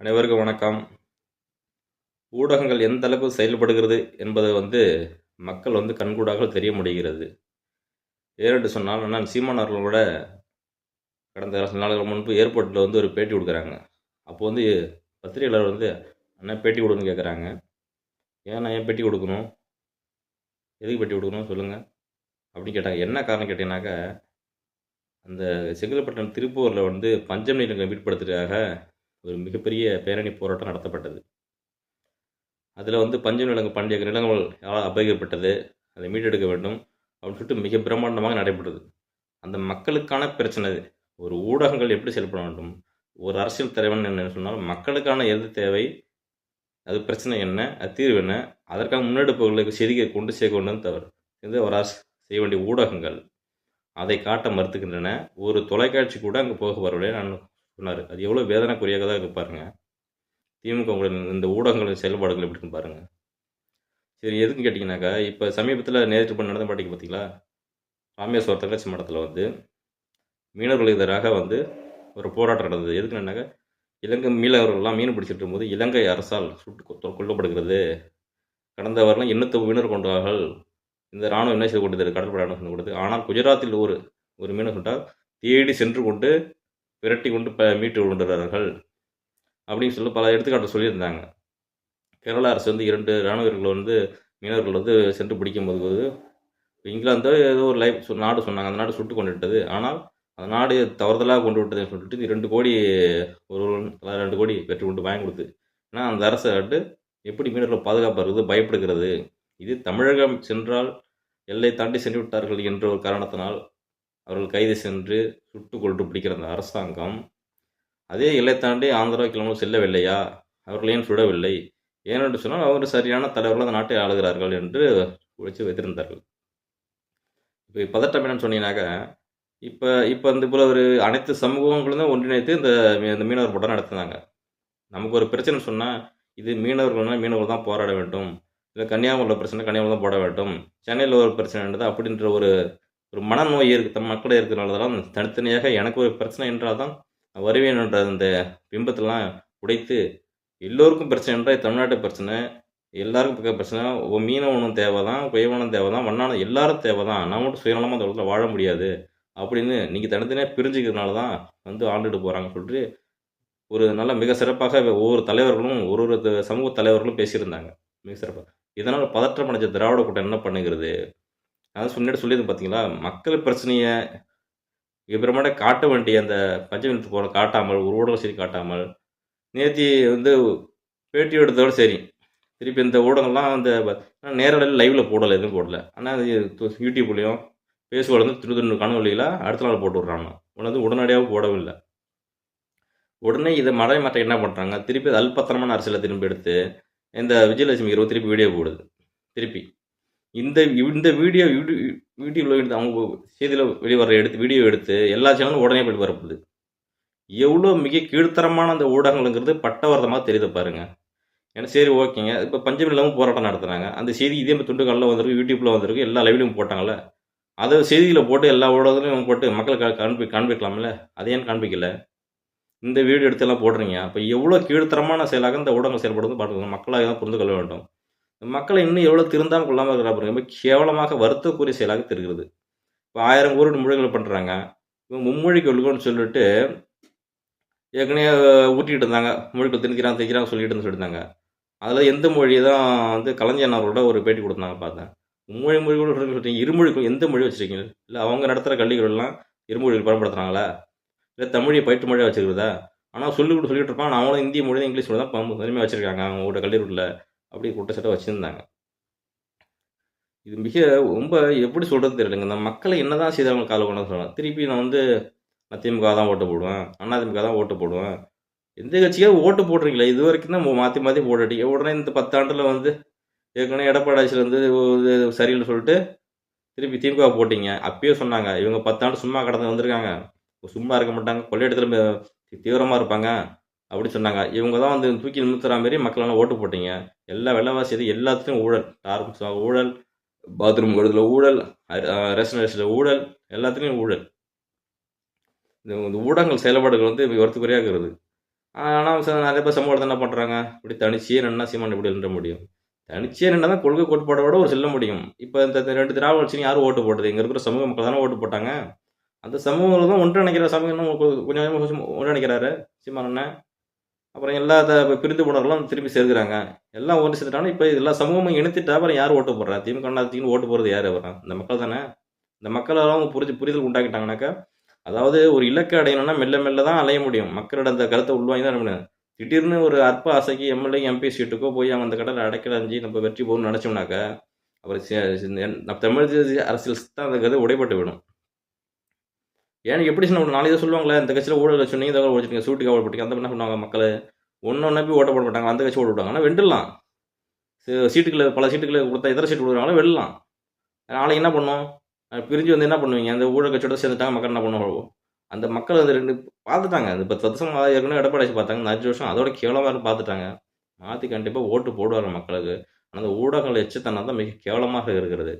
அனைவருக்கும் வணக்கம். ஊடகங்கள் எந்த அளவுக்கு செயல்படுகிறது என்பதை வந்து மக்கள் வந்து கண்கூடாக தெரிய முடிகிறது. ஏறென்று சொன்னால் நான் சீமான் அவர்கள் கூட கடந்த சில நாட்கள் முன்பு ஏர்போர்ட்டில் வந்து ஒரு பேட்டி கொடுக்குறாங்க. அப்போ வந்து பத்திரிகையாளர் வந்து அண்ணன் பேட்டி கொடுன்னு கேட்குறாங்க ஏன் நான் ஏன் பேட்டி கொடுக்கணும்? எதுக்கு பேட்டி கொடுக்கணும்? சொல்லுங்கள் அப்படின்னு கேட்டாங்க. என்ன காரணம் கேட்டிங்கனாக்கா அந்த செங்கல்பட்டினம் திருப்பூரில் வந்து பஞ்சம் நீளங்களை மீட்படுத்துறதுக்காக ஒரு மிகப்பெரிய பேரணி போராட்டம் நடத்தப்பட்டது. அதில் வந்து பஞ்ச நிலங்கள் பண்டைய நிலங்கள் யாரால் அபகரிக்கப்பட்டது அதை மீட்டெடுக்க வேண்டும். அப்படின்னு சொல்லிட்டு மிக பிரம்மாண்டமாக நடைபெற்றது. அந்த மக்களுக்கான பிரச்சனை ஒரு ஊடகங்கள் எப்படி செயல்பட வேண்டும்? ஒரு அரசியல் தலைவன் என்ன சொன்னால் மக்களுக்கான எது தேவை அது பிரச்சனை என்ன அது தீர்வு என்ன அதற்கான முன்னெடுப்புகளுக்கு செய்தியை கொண்டு சேர்க்க வேண்டும் தவறு. இது ஒரு அரசு செய்ய வேண்டிய ஊடகங்கள் அதை காட்ட மறுத்துக்கின்றன. ஒரு தொலைக்காட்சி கூட அங்கே போக வரவில்லை. நான் சொன்னார். அது எவ்வளோ வேதனைக்குரியதாக இருக்கு பாருங்க. திமுக உங்களின் இந்த ஊடகங்களின் செயல்பாடுகள் எப்படி இருக்குன்னு பாருங்க. சரி எதுக்குன்னு கேட்டிங்கனாக்கா இப்போ சமீபத்தில் நேற்று பண்ண நடந்த பாட்டிக்கு பார்த்தீங்களா ராமேஸ்வரம் தங்கச்சி மடத்தில் வந்து மீனவர்களுக்கு எதிராக வந்து ஒரு போராட்டம் நடந்தது. எதுக்குன்னாக்கா இலங்கை மீனவர்கள்லாம் மீன் பிடிச்சிட்டு இருக்கும்போது இலங்கை அரசால் சுட்டு கொ- கொல்லப்படுகிறது. கடந்த வாரம் எண்ணூத்தி மீனவர் கொண்டார்கள் இந்த ராணுவம் என்ன செய்து கொண்டது கடற்படை ராணுவம் செய்து ஆனால் குஜராத்தில் ஒரு ஒரு மீனவர் சொன்னால் தேடி சென்று கொண்டு விரட்டி கொண்டு ப மீட்டு கொண்டுறார்கள் அப்படின்னு சொல்லி பல எடுத்துக்காட்டு சொல்லியிருந்தாங்க. கேரளா அரசு வந்து இரண்டு இராணுவர்கள் வந்து மீனவர்கள் வந்து சென்று பிடிக்கும்போது இங்கிலாந்து ஏதோ ஒரு லைஃப் நாடு சொன்னாங்க. அந்த நாடு சுட்டு கொண்டு விட்டது ஆனால் அந்த நாடு தவறுதலாக கொண்டு விட்டதுன்னு சொல்லிட்டு இரண்டு கோடி ஒரு ரெண்டு கோடி பெற்று கொண்டு வாங்கி கொடுத்து. ஏன்னா அந்த அரசு வந்து எப்படி மீனவர்கள் பாதுகாப்பாக இருக்குது பயப்படுகிறது? இது தமிழகம் சென்றால் எல்லை தாண்டி சென்று விட்டார்கள் என்ற ஒரு காரணத்தினால் அவர்கள் கைது சென்று சுட்டு கொண்டு பிடிக்கிற அந்த அரசாங்கம் அதே எல்லை தாண்டி ஆந்திரா கிளம்பும் செல்லவில்லையா அவர்கள் ஏன் சுடவில்லை? ஏனென்று சொன்னால் அவர் சரியான தலைவர்கள் அந்த நாட்டை ஆளுகிறார்கள் என்று உழைச்சி வைத்திருந்தார்கள். இப்போ பதட்டம் என்னன்னு சொன்னீங்கன்னாக்கா இப்போ இப்போ இந்த போல் ஒரு அனைத்து சமூகங்களும் ஒன்றிணைத்து இந்த மீ- இந்த மீனவர் போட்டம் நடத்தினாங்க. நமக்கு ஒரு பிரச்சனை சொன்னால் இது மீனவர்கள்னால் மீனவர்கள் தான் போராட வேண்டும். இல்லை கன்னியாகுமரியில் பிரச்சனை கன்னியாகுமரி தான் போட வேண்டும். சென்னையில் ஒரு பிரச்சனை இருந்தது அப்படின்ற ஒரு ஒரு மனநோய் இருக்கு தம் மக்களே இருக்கிறனால தனித்தனியாக எனக்கு ஒரு பிரச்சனை என்றால் தான் நான் வருவேன் என்ற அந்த பிம்பத்தெல்லாம் உடைத்து எல்லோருக்கும் பிரச்சனை என்றால் தமிழ்நாட்டு பிரச்சனை எல்லாருக்கும் பிரச்சனை. ஓ மீனவனும் தேவை தான் குயவனும் தேவை தான் வண்ணானம் எல்லாரும் தேவை தான் நான் மட்டும் சுயநலமாக அந்த உலகத்தில் வாழ முடியாது அப்படின்னு நீங்கள் தனித்தனியாக பிரிஞ்சுக்கிறதுனால தான் வந்து ஆண்டுட்டு போகிறாங்கன்னு சொல்லிட்டு ஒரு நல்ல மிக சிறப்பாக ஒவ்வொரு தலைவர்களும் ஒரு ஒரு சமூக தலைவர்களும் பேசியிருந்தாங்க. மிக சிறப்பாக இதனால் பதற்றம் அடைஞ்ச திராவிட கூட்டம் என்ன பண்ணுகிறது? அதான் முன்னாடி சொல்லியிருந்தேன் பார்த்தீங்களா மக்கள் பிரச்சனையை விபரமாக காட்ட வேண்டிய அந்த பஞ்சமித்து போகிற காட்டாமல் ஒரு ஊடகம் சரி காட்டாமல் நேத்தி வந்து பேட்டி எடுத்ததோட சரி. திருப்பி இந்த ஊடகம்லாம் அந்த நேரடியில் லைவில் போடலை எதுவும் போடல. ஆனால் யூடியூப்லேயும் ஃபேஸ்புக்கில் வந்து திரு திரு காணொலியில் அடுத்த நாள் போட்டு விட்றாங்க. உடனே உடனடியாக போடவில்லை உடனே இதை மறை மாற்ற என்ன பண்ணுறாங்க திருப்பி அது அல்பத்தனமான அரசியலை திரும்பி எடுத்து இந்த விஜயலட்சுமி இருபது திருப்பி வீடியோ போடுது. திருப்பி. இந்த இந்த வீடியோ யூடியூப்ல எடுத்து அவங்க செய்தியில் வெளிவர எடுத்து வீடியோ எடுத்து எல்லா சேனலும் உடனே போய் வரப்படுது எவ்வளோ மிக கீழ்த்தரமான அந்த ஊடகங்கள்ங்கிறது பட்டவர்த்தமாக தெரியுது பாருங்க. ஏன்னா சரி ஓகேங்க. இப்போ பஞ்சமி இல்லாமல் போராட்டம் நடத்துனாங்க அந்த செய்தி இதே மாதிரி துண்டுகளில் வந்திருக்கு யூடியூப்ல வந்திருக்கு எல்லா லைவ்லையும் போட்டாங்கல்ல. அதை செய்தியில் போட்டு எல்லா ஊடகத்துலையும் போட்டு மக்களை காண்பி காண்பிக்கலாம்ல? அதை ஏன் காண்பிக்கல? இந்த வீடியோ எடுத்து எல்லாம் போடுறீங்க. அப்போ எவ்வளோ கீழ்த்தரமான செயலாக இந்த ஊடகங்கள் செயல்படுறது பார்த்துக்கோங்க மக்களாக தான் புரிந்து கொள்ள வேண்டும். மக்களை இன்னும் எவ்வளோ திருந்தாமல் கொள்ளாமல் இருக்கிறா பாருங்க. ரொம்ப கேவலமாக வருத்தக்கூடிய செயலாக தெரிகிறது. இப்போ ஆயிரம் கோடி மொழிகளை பண்ணுறாங்க இவங்க மும்மொழி கொள்கைன்னு சொல்லிட்டு ஏற்கனவே ஊட்டிகிட்டு இருந்தாங்க. மொழிகள் திணிக்கிறாங்க தைக்கிறாங்க சொல்லிட்டு இருந்து சொல்லியிருந்தாங்க. அதில் எந்த மொழி தான் வந்து கலைஞர் ஒரு பேட்டி கொடுத்தாங்க பார்த்தேன். மும்மொழி மொழி கூட சொல்லிட்டீங்க இருமொழி எந்த மொழி வச்சுருக்கீங்க? இல்லை அவங்க நடத்துகிற கல்விகளெல்லாம் இருமொழிகள் பயன்படுத்துகிறாங்களா இல்லை தமிழை பயிற்று மொழியாக வச்சுருக்குதா ஆனால் சொல்லி கொடுத்து சொல்லிட்டு இருப்பான். அவங்களும் இந்திய மொழி தான் இங்கிலீஷ் மொழி தான் பம்பு வச்சுருக்காங்க. அவங்களோட கல்லூரியில். அப்படி குற்றச்சாட்டை வச்சுருந்தாங்க. இது மிக ரொம்ப எப்படி சொல்கிறது தெரியலங்க. இந்த மக்களை என்னதான் செய்து அவங்க கால கொண்டு சொல்லலாம். திருப்பி நான் வந்து நான் திமுக தான் ஓட்டு போடுவேன். அண்ணா திமுக தான் ஓட்டு போடுவேன். எந்த கட்சியாக ஓட்டு போடுறீங்களே? இது வரைக்கும் தான் மாற்றி மாற்றி போட்டுட்டீங்க உடனே இந்த பத்தாண்டில் வந்து ஏற்கனவே எடப்பாடி வந்து இது சரியில்லை சொல்லிட்டு திருப்பி திமுக போட்டிங்க. அப்பயே சொன்னாங்க. இவங்க பத்தாண்டு சும்மா கடந்து வந்திருக்காங்க. சும்மா இருக்க மாட்டாங்க. கொள்ளையிடத்தில் தீவிரமாக இருப்பாங்க. அப்படி சொன்னாங்க. இவங்க தான் வந்து தூக்கி நிமித்துறா மாதிரி மக்களெல்லாம் ஓட்டு போட்டீங்க. எல்லா விலைவாசி இது எல்லாத்துலேயும் ஊழல். டார்க் ஊழல். பாத்ரூம் கொடுத்துல ஊழல். அஹ் ரேஷன் அரிசியில் ஊழல். எல்லாத்துலேயும் ஊழல். இந்த ஊடகங்கள் செயல்பாடுகள் வந்து வருத்தக்குறையாக இருக்கிறது ஆனால் நிறைய பேர் சமூகத்தை என்ன பண்ணுறாங்க இப்படி தனிச்சியே நின்னா சீமான் இப்படி நின்ற முடியும்? தனிச்சியே நின்னா தான் கொள்கை கோட்பாடோட ஒரு செல்ல முடியும். இப்போ இந்த ரெண்டு திராவிட கட்சியும் யாரும் ஓட்டு போடுறது இங்கே இருக்கிற சமூக மக்கள் தானே ஓட்டு போட்டாங்க? அந்த சமூகங்கள் தான் ஒன்றிணைக்கிற சமூகம் கொஞ்சம் கொஞ்சமாக ஒன்றிணைக்கிறாரு சீமான் அண்ணன். அப்புறம் எல்லா பிரிந்து போனவர்களும் திரும்பி சேர்க்கிறாங்க. எல்லாம் ஒன்று சேர்த்துட்டாங்கன்னா இப்போ எல்லா சமூகமும் இணைத்துட்டா அப்புறம் யார் ஓட்டு போடுறா? திமுக அதிமுக ஓட்டு போகிறது யார் அப்புறம் இந்த மக்கள் தானே? இந்த மக்களெல்லாம் அவங்க புரிஞ்சு புரிதல் உண்டாக்கிட்டாங்கனாக்கா அதாவது ஒரு இலக்கு அடையணும்னா மெல்ல மெல்ல தான் அலைய முடியும். மக்களோட அந்த கருத்தை உள்வாங்கி தான் முடியும். திடீர்னு ஒரு அற்ப ஆசைக்கு எம்எல்ஏ எம்பி சீட்டுக்கோ போய் அவங்க அந்த கடலை அடைக்கலஞ்சி நம்ம வெற்றி போகணும்னு நினச்சோம்னாக்கா அப்புறம் தமிழ் அரசியல் தான் அந்த கதை உடைப்பட்டு விடும். ஏன்னா எப்படி சொன்ன நாளைக்கு சொல்லுவாங்களே இந்த கட்சியில் ஊழல் சொன்னீங்க இதை ஓடிச்சிங்க சூட்டுக்கு ஓடப்பட்டீங்க அந்த மாதிரி பண்ணுவாங்க மக்கள். ஒன்று ஒன்றா போய் ஓட்ட போட மாட்டாங்க அந்த கட்சி ஓட விட்டாங்க ஆனால் வெண்டுலாம் சீட்டுகளை பல சீட்டுகளை கொடுத்தா இதர சீட்டு கொடுக்குறாங்களோ வெல்லலாம். நாளைக்கு என்ன பண்ணும்? பிரிஞ்சு வந்து என்ன பண்ணுவீங்க? அந்த ஊழல் கட்சியோட சேர்ந்துட்டாங்க மக்கள் என்ன பண்ணுவோம் அந்த மக்கள் அந்த ரெண்டு பார்த்துட்டாங்க. அது இப்போ தத்சம் ஏற்கனவே எடப்பாடி பார்த்தாங்க. இந்த அஞ்சு வருஷம் அதோட கேவலமாக பார்த்துட்டாங்க. மாற்றி கண்டிப்பாக ஓட்டு போடுவாங்க மக்களுக்கு. ஆனால் அந்த ஊடகங்கள் எச்சத்தனம் தான் மிக கேவலமாக இருக்கிறது.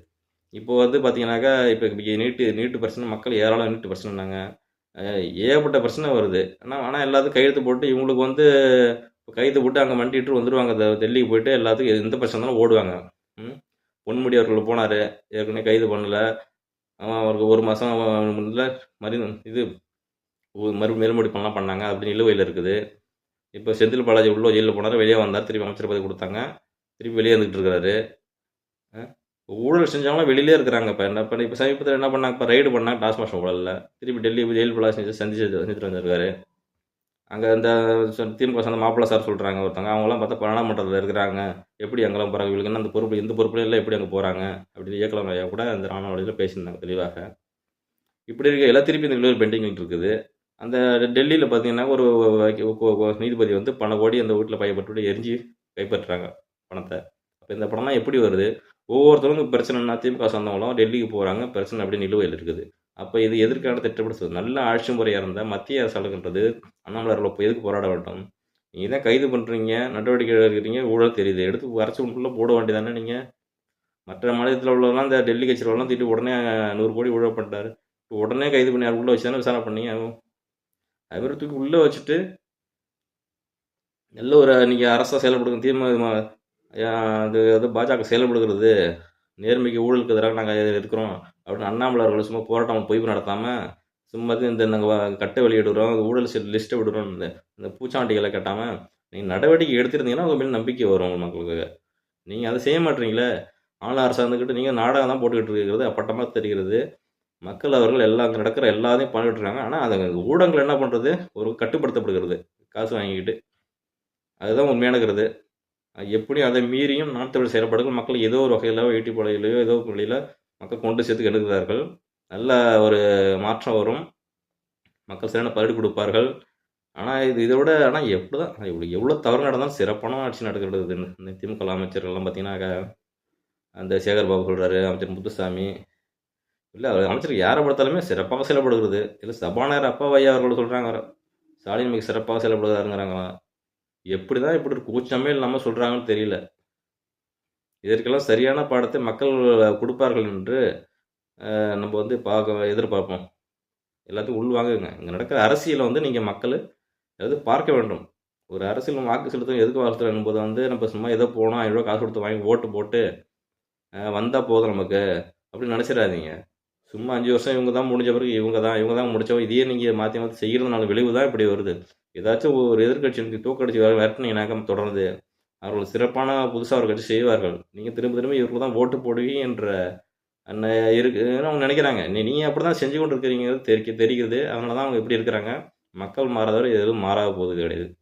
இப்போ வந்து பார்த்தீங்கன்னாக்கா இப்போ நீட்டு நீட்டு பிரச்சனை மக்கள் ஏராளம் நீட்டு பிரச்சனைனாங்க. ஏகப்பட்ட பிரச்சனை வருது. ஆனால் ஆனால் எல்லாத்துக்கும் கையெழுத்து போட்டு இவங்களுக்கு வந்து கையெழுத்து போட்டு அங்கே மண்டிட்டு வந்துடுவாங்க இந்த டெல்லிக்கு போயிட்டு எல்லாத்துக்கும் எந்த பிரச்சனை இருந்தாலும் ஓடுவாங்க. ம்? பொன்முடி அவர்கள் போனார். ஏற்கனவே கைது பண்ணல. அவன் அவருக்கு ஒரு மாதம் முன்னில் மறு இது மறு மேல்முடி பண்ணலாம் பண்ணாங்க. அப்படின்னு நிலுவையில் இருக்குது. இப்போ செந்தில் பாலாஜி உள்ள ஜெயிலில் போனார். வெளியே வந்தார். திருப்பி அமைச்சர் பதவி கொடுத்தாங்க. திருப்பி வெளியே இருந்துகிட்டு இருக்கிறாரு ஊழல் செஞ்சவங்களாம் வெளியிலே இருக்கிறாங்க இப்போ என்ன பண்ணி இப்போ சமீபத்தில் என்ன பண்ணாங்க இப்போ ரைடு பண்ணாங்க டாஸ்மாஷ் ஊழலில். திருப்பி டெல்லி போய் ஜெயில் பாலாஜி செஞ்சு சந்திச்சு செஞ்சுட்டு வந்திருக்காரு. அங்கே இந்த திமுக சொந்த மாப்பிள்ளை சார் சொல்கிறாங்க ஒருத்தவங்க அவங்களாம் பார்த்தா பாராளுமன்றத்தில் இருக்கிறாங்க. எப்படி அங்கெல்லாம் போகிறாங்க இவங்களுக்கு அந்த பொறுப்பு எந்த பொறுப்புலையும் இல்லை எப்படி அங்கே போகிறாங்க அப்படின்னு இயக்கலாம் ஐயா கூட அந்த ராணுவ பேசியிருந்தாங்க தெளிவாக. இப்படி இருக்க எல்லாம் திருப்பி இந்த நிலுவையில் பெண்டிங் இருக்குது. அந்த டெல்லியில் பார்த்தீங்கன்னா ஒரு நீதிபதி வந்து பண கோடி அந்த வீட்டில் பயப்பட்டு எரிஞ்சு கைப்பற்றுறாங்க பணத்தை. இப்போ இந்த படம்லாம் எப்படி வருது? ஒவ்வொருத்தருக்கும் பிரச்சனைனா திமுக சொந்தங்களும் டெல்லிக்கு போகிறாங்க பிரச்சனை அப்படி நிலுவையில் இருக்குது. அப்போ இது எதிர்கால திட்டப்படுத்துவது நல்ல ஆட்சி முறையாக இருந்தால் மத்திய அரசாளுகின்றது அண்ணாமலர்களை போய் எதுக்கு போராட வேண்டும் நீங்கள் தான் கைது பண்ணுறீங்க நடவடிக்கை எடுக்கிறீங்க? ஊழல் தெரியுது. எடுத்து அரசு உங்களுக்குள்ளே போட வேண்டியதானே நீங்கள் மற்ற மாநிலத்தில் உள்ளவங்களாம் இந்த டெல்லி கட்சியிலலாம் திட்டு உடனே நூறு கோடி ஊழல் இப்போ உடனே கைது பண்ணி யார் உள்ளே வச்சு தானே விசாரணை பண்ணீங்க? அவரை தூக்கி உள்ளே வச்சுட்டு நல்ல ஒரு நீங்கள் அரசாக செயல்படுங்க. தீர்மானம் அது அது பாஜக செயல்படுகிறது. நேர்மைக்கு ஊழலுக்கு எதிராக நாங்கள் இருக்கிறோம். அப்படின்னு அண்ணாமலை அவர்கள் சும்மா போராட்டம் பொய்ப்பு நடத்தாமல் சும்மா இந்த நாங்கள் கட்டை வெளியிடுறோம் ஊழல் லிஸ்ட்டை விடுறோம் இந்த இந்த பூச்சாண்டிகளை கட்டாமல் நீங்கள் நடவடிக்கை எடுத்திருந்தீங்கன்னா உங்கள் மேலே நம்பிக்கை வரும் மக்களுக்கு நீங்கள் அதை செய்ய மாட்டீங்களே? ஆள் அரசாக இருந்துக்கிட்டு நீங்கள் நாடகம் தான் போட்டுக்கிட்டு இருக்கிறது அப்பட்டமாக தெரிகிறது. மக்கள் அவர்கள் எல்லா அங்கே நடக்கிற எல்லாத்தையும் பண்ணிட்டு இருக்காங்க ஆனால் அது ஊடகங்கள் என்ன பண்ணுறது ஒரு கட்டுப்படுத்தப்படுகிறது. காசு வாங்கிக்கிட்டு. அதுதான் உண்மையானகிறது எப்படி அதை மீறியும் நாட்டுத்தமிழ் செயல்பாடுகள் மக்கள் ஏதோ ஒரு வகையில் ஈட்டி வழியிலையோ ஏதோ ஒரு வழியில் மக்கள் கொண்டு சேர்த்து எடுக்கிறார்கள் நல்ல ஒரு மாற்றம் வரும். மக்கள் சரியான பதிலடி கொடுப்பார்கள். ஆனால் இது இதை விட ஆனால் எப்படி தான் இவ்வளோ எவ்வளோ தவறு நடந்தாலும் சிறப்பான ஆட்சி நடக்கிறது இந்த திமுக அமைச்சர்கள்லாம் பார்த்தீங்கன்னா அந்த சேகர் பாபு சொல்கிறாரு அமைச்சர் முத்துசாமி. இல்லை அவர் அமைச்சர் யாரை பார்த்தாலுமே சிறப்பாக செயல்படுகிறது. இல்லை சபாநாயகர் அப்பா ஐயா அவர்கள் சொல்கிறாங்க ஸ்டாலின் மிக சிறப்பாக செயல்படுகிறாருங்கிறாங்களாம். எப்படி தான் இப்படி கூச்சமே இல்லாமல் சொல்கிறாங்கன்னு தெரியல. இதற்கெல்லாம் சரியான பாடத்தை மக்கள் கொடுப்பார்கள் என்று நம்ம வந்து பார்க்க எதிர்பார்ப்போம். எல்லாத்தையும் உள்வாங்குங்க இங்கே நடக்கிற அரசியலை வந்து நீங்கள் மக்கள் அதாவது பார்க்க வேண்டும். ஒரு அரசியல் வாக்கு செலுத்தும் எதுக்கு வாக்கு என்பது வந்து நம்ம சும்மா எதோ போனால் எவ்வளோ காசு கொடுத்து வாங்கி ஓட்டு போட்டு வந்தால் போதும் நமக்கு அப்படின்னு நினச்சிடாதீங்க. சும்மா அஞ்சு வருஷம் இவங்க தான் முடிஞ்ச பிறகு இவங்க தான் இவங்க தான் முடிச்சவங்க. இதையே நீங்கள் மாற்றி மாற்றி செய்கிறதுனால விளைவு தான் இப்படி வருது. ஏதாச்சும் ஒரு எதிர்கட்சி தூக்கடிச்சு வர விரட்டினீங்கன்னாக்க தொடர்ந்து அவர்கள் சிறப்பான புதுசாக ஒரு கட்சி செய்வார்கள். நீங்கள் திரும்ப திரும்ப இவருக்கு தான் ஓட்டு போடுவீங்க என்ற அண்ண இருக்குன்னு அவங்க நினைக்கிறாங்க. நீ நீங்கள் அப்படி தான் செஞ்சு கொண்டு இருக்கிறீங்கிறது தெரி தெரிகிறது. அதனால தான் அவங்க எப்படி இருக்கிறாங்க. மக்கள் மாறாதவரை எதுவும் மாறாத போகுது கிடையாது.